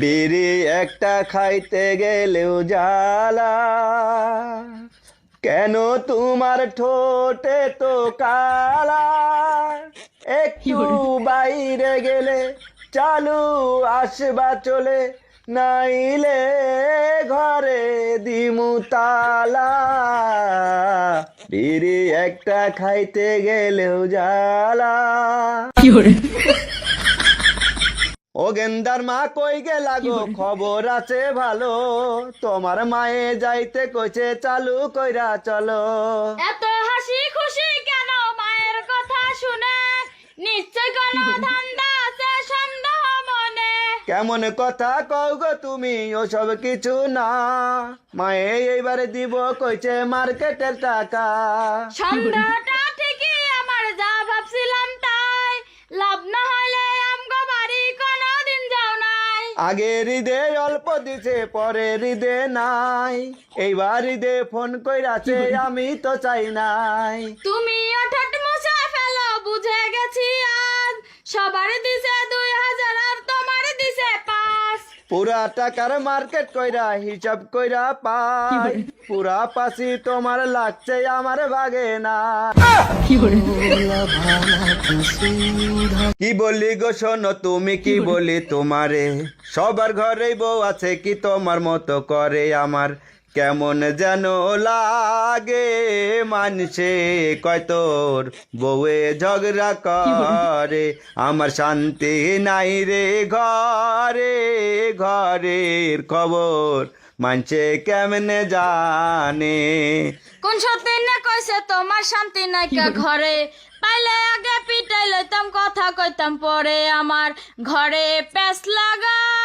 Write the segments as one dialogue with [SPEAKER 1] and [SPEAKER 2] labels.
[SPEAKER 1] বিড়ি একটা খাইতে গেলেও জ্বালা। কেন তোমার ঠোঁটে তো কালা? একটু বাইরে গেলে চালু আসবা চলে নাইলে ঘরে দিমু তালা। বিড়ি একটা খাইতে গেলেও জ্বালা। গেন্দার মা কই গেলা গো খবর আছে ভালো। তোমার মায়ে যাইতে কইছে চালু কইরা চলো।
[SPEAKER 2] এত হাসি খুশি কেন? মায়ের কথা শুনে নিশ্চয় কোনো ধান্দা আছে সন্দেহ মনে।
[SPEAKER 1] কেমন কথা কও গো তুমি ওসব কিছু না। মায়ে এইবারে দিব কইছে মার্কেটের টাকা।
[SPEAKER 2] সন্দেহটা
[SPEAKER 1] আগে হৃদে অল্প দিছে, পরে হৃদে নাই। এইবার হৃদে ফোন কইরাছে, আমি তো চাই নাই।
[SPEAKER 2] তুমি অঠাট
[SPEAKER 1] পুরা টাকার মার্কেট কইরা হিসাব কইরা পাই। পুরা পাশি তোমার লাগছে আমার ভাগে না। কি বলি? গো শোনো তুমি কি বলি তোমারে? সবার ঘরেই বউ আছে কি তোমার মতো করে আমার? কেমন যেন লাগে মানসে কয় তোর বউয়ে ঝগড়া করে? আমার শান্তি নাই রে ঘরে, ঘরের খবর মানছে কেমনে জানে?
[SPEAKER 2] কোন সত্যি না কইছে তোমার শান্তি নাই নাইকা ঘরে? পাইলে আগে পিটাই লইতাম কথা কইতাম, পরে আমার ঘরে প্যাস লাগায়া।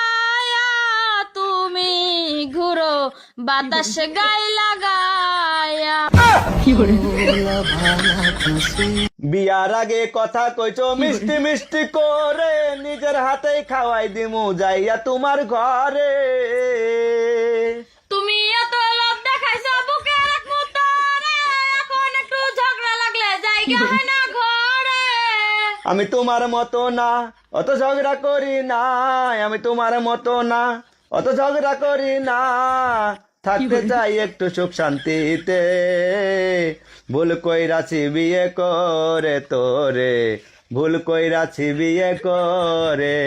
[SPEAKER 2] বাতাস গাই লাগায়া।
[SPEAKER 1] বিয়ার আগে কথা কইছো মিষ্টি মিষ্টি করে নিজের হাতেই খাওয়াই দিমু যাইয়া তোমার ঘরে।
[SPEAKER 2] তুমি এত লোভ দেখাইছো বুকে রাখমু তারে এখন একটু ঝগড়া লাগলে জায়গা হয় না ঘরে।
[SPEAKER 1] আমি তোমার মতো না অত ঝগড়া করি না আমি তোমার মতো না অত ঝগড়া করি না থাকতে চাই একটু সুখ শান্তিতে। ভুল কইরাছি বিয়ে করে তোরে ভুল কইরাছি বিয়ে করে।